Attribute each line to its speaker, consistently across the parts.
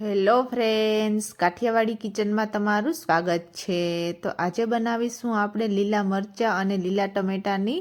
Speaker 1: Hello friends, Kathiawadi કિચનમાં તમારું સ્વાગત છે. તો આજે બનાવીશું આપણે લીલા મરચાં અને લીલા ટમેટાની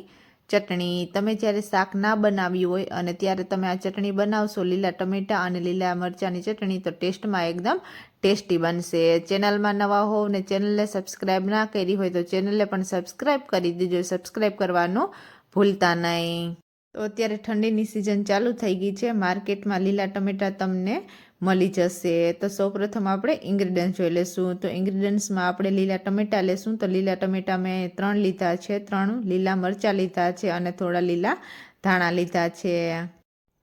Speaker 1: ચટણી. તમે જ્યારે શાક ના બનાવ્યું હોય અને ત્યારે તમે આ ચટણી બનાવશો, લીલા ટમેટાં અને લીલા મરચાંની ચટણી, તો ટેસ્ટમાં એકદમ ટેસ્ટી બનશે. ચેનલમાં નવા હોવ ને ચેનલને સબસ્ક્રાઈબ ના કરી હોય તો ચેનલને પણ સબસ્ક્રાઈબ કરી દેજો. સબસ્ક્રાઈબ કરવાનું ભૂલતા નહીં. તો અત્યારે ઠંડીની સિઝન ચાલુ થઈ ગઈ છે. માર્કેટમાં લીલા ટમેટા તમને મળી જશે. તો સૌપ્રથમ આપણે ઇન્ગ્રીડિયન્ટ જોઈ લેશું. તો ઇન્ગ્રીડિયન્ટ્સમાં આપણે લીલા ટમેટા લેશું. તો લીલા ટમેટા મેં ત્રણ લીધા છે. ત્રણ લીલા મરચાં લીધા છે અને થોડા લીલા ધાણા લીધા છે.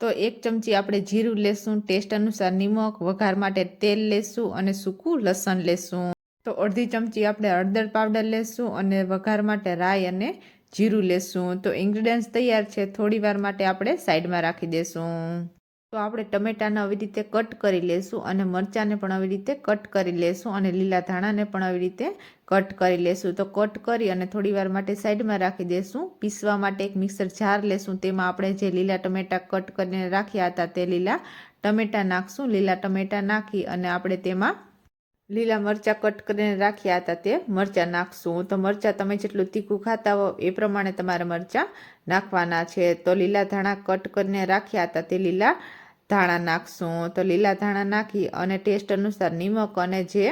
Speaker 1: તો એક ચમચી આપણે જીરું લેશું. ટેસ્ટ અનુસાર નિમક, વઘાર માટે તેલ લેશું અને સૂકું લસણ લેશું. તો અડધી ચમચી આપણે હળદર પાવડર લેશું અને વઘાર માટે રાઈ અને જીરું લેશું, તો ઇન્ગ્રીડિયન્ટ્સ તૈયાર છે, થોડી વાર માટે આપણે સાઈડમાં રાખી દેશું. તો આપણે ટમેટાને આવી રીતે કટ કરી લેશું અને મરચાંને પણ આવી રીતે કટ કરી લેશું અને લીલા ધાણાને પણ આવી રીતે કટ કરી લેશું. તો કટ કરી અને થોડી વાર માટે સાઈડમાં રાખી દેશું. પીસવા માટે એક મિક્સર જાર લેશું, તેમાં આપણે જે લીલા ટમેટા કટ કરીને રાખ્યા હતા તે લીલા ટમેટાં નાખશું. લીલા ટમેટા નાખી અને આપણે તેમાં લીલા મરચાં કટ કરીને રાખ્યા હતા તે. મરચાં નાખશું તો. મરચાં તમે જેટલું તીખું ખાતા હો એ પ્રમાણે તમારે મરચાં નાખવાના છે. તો લીલા ધાણા કટ કરીને રાખ્યા હતા તે લીલા ધાણા નાખશું તો. લીલા ધાણા નાખી અને ટેસ્ટ અનુસાર નિમક અને જે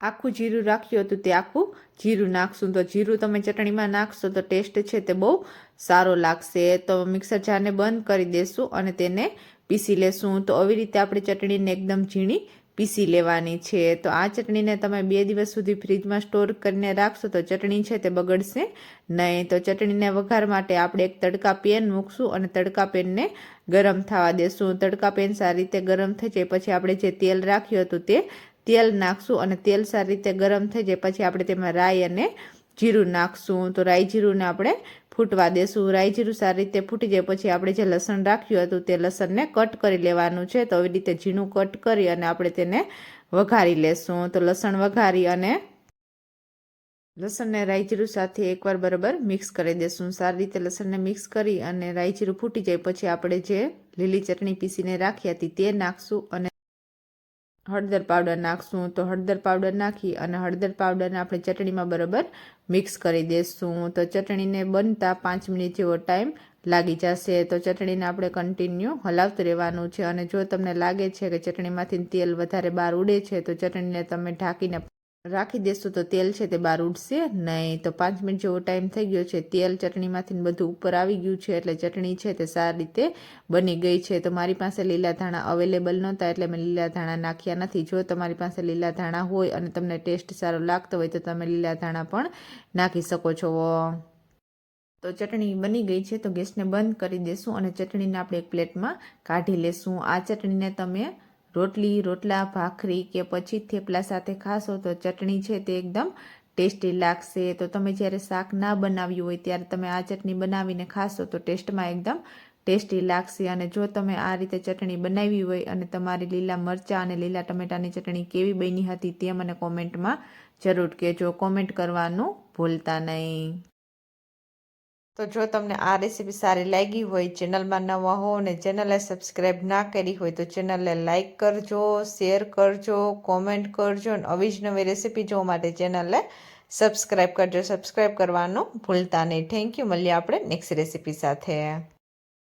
Speaker 1: આખું જીરું રાખ્યું હતું તે આખું જીરું નાખશું તો. જીરું તમે ચટણીમાં નાખશો તો ટેસ્ટ છે તે બહુ સારો લાગશે. તો મિક્સર જારને બંધ કરી દેશું અને તેને પીસી લેશું તો. આવી રીતે આપણે ચટણીને એકદમ ઝીણી પીસી લેવાની છે. તો આ ચટણીને તમે બે દિવસ સુધી ફ્રીજમાં સ્ટોર કરીને રાખશો તો ચટણી છે તે બગડશે નહીં. તો ચટણીને વઘાર માટે આપણે એક તડકા પેન મૂકશું અને તડકા પેનને ગરમ થવા દેશું. તડકા પેન સારી રીતે ગરમ થઈ જાય પછી આપણે જે તેલ રાખ્યું હતું તે તેલ નાખશું અને તેલ સારી રીતે ગરમ થઈ જાય પછી આપણે તેમાં રાઈ અને જીરું નાખશું તો રાઈ જીરુંને આપણે ફૂટવા દેશું. રાઈ જીરું સારી રીતે ફૂટી જાય પછી આપણે જે લસણ રાખ્યું હતું તે લસણને કટ કરી લેવાનું છે. તો આવી રીતે ઝીણું કટ કરી અને આપણે તેને વઘારી લેશું. તો લસણ વઘારી અને લસણને રાયજીરું સાથે એકવાર બરાબર મિક્સ કરી દેશું. સારી રીતે લસણને મિક્સ કરી અને રાયજીરું ફૂટી જાય પછી આપણે જે લીલી ચટણી પીસીને રાખી હતી તે નાખશું અને હળદર પાવડર નાખશું તો હળદર પાવડર નાખી અને હળદર પાવડરને આપણે ચટણીમાં બરાબર મિક્સ કરી દઈશું તો ચટણીને બનતા પાંચ મિનિટ જેવો ટાઈમ લાગી જશે. તો ચટણીને આપણે કન્ટિન્યુ હલાવતું રહેવાનું છે અને જો તમને લાગે છે કે ચટણીમાંથી તેલ વધારે બહાર ઉડે છે, તો ચટણીને તમે ઢાંકીને રાખી દેશું તો તેલ છે તે બહાર ઉડશે. નહીં તો પાંચ મિનિટ જેવો ટાઈમ થઈ ગયો છે. તેલ ચટણીમાંથી બધું ઉપર આવી ગયું છે એટલે ચટણી છે તે સારી રીતે બની ગઈ છે. તો મારી પાસે લીલા ધાણા અવેલેબલ નહોતા એટલે મેં લીલા ધાણા નાખ્યા નથી. જો તમારી પાસે લીલા ધાણા હોય અને તમને ટેસ્ટ સારો લાગતો હોય તો તમે લીલા ધાણા પણ નાખી શકો છો. તો ચટણી બની ગઈ છે તો ગેસને બંધ કરી દેશું અને ચટણીને આપણે એક પ્લેટમાં કાઢી લેશું. આ ચટણીને તમે રોટલી, રોટલા, ભાખરી કે પછી થેપલા સાથે ખાશો તો ચટણી છે તે એકદમ ટેસ્ટી લાગશે. તો તમે જ્યારે શાક ના બનાવ્યું હોય ત્યારે તમે આ ચટણી બનાવીને ખાશો તો ટેસ્ટમાં એકદમ ટેસ્ટી લાગશે. અને જો તમે આ રીતે ચટણી બનાવી હોય અને તમારી લીલા મરચાં અને લીલા ટમેટાની ચટણી કેવી બની હતી તે મને કોમેન્ટમાં જરૂર કહેજો. કોમેન્ટ કરવાનું ભૂલતા નહીં. તો જો તમને આ રેસીપી સારી લાગી હોય ચેનલમાં નવા હો અને ચેનલે સબસ્ક્રાઈબ ના કરી હોય, તો ચેનલને લાઇક કરજો શેર કરજો કોમેન્ટ કરજો અને આવી જ નવી રેસીપી જોવા માટે ચેનલને સબસ્ક્રાઈબ કરજો. સબસ્ક્રાઈબ કરવાનું ભૂલતા નહીં. થેન્ક યુ મળીએ આપણે નેક્સ્ટ રેસીપી સાથે.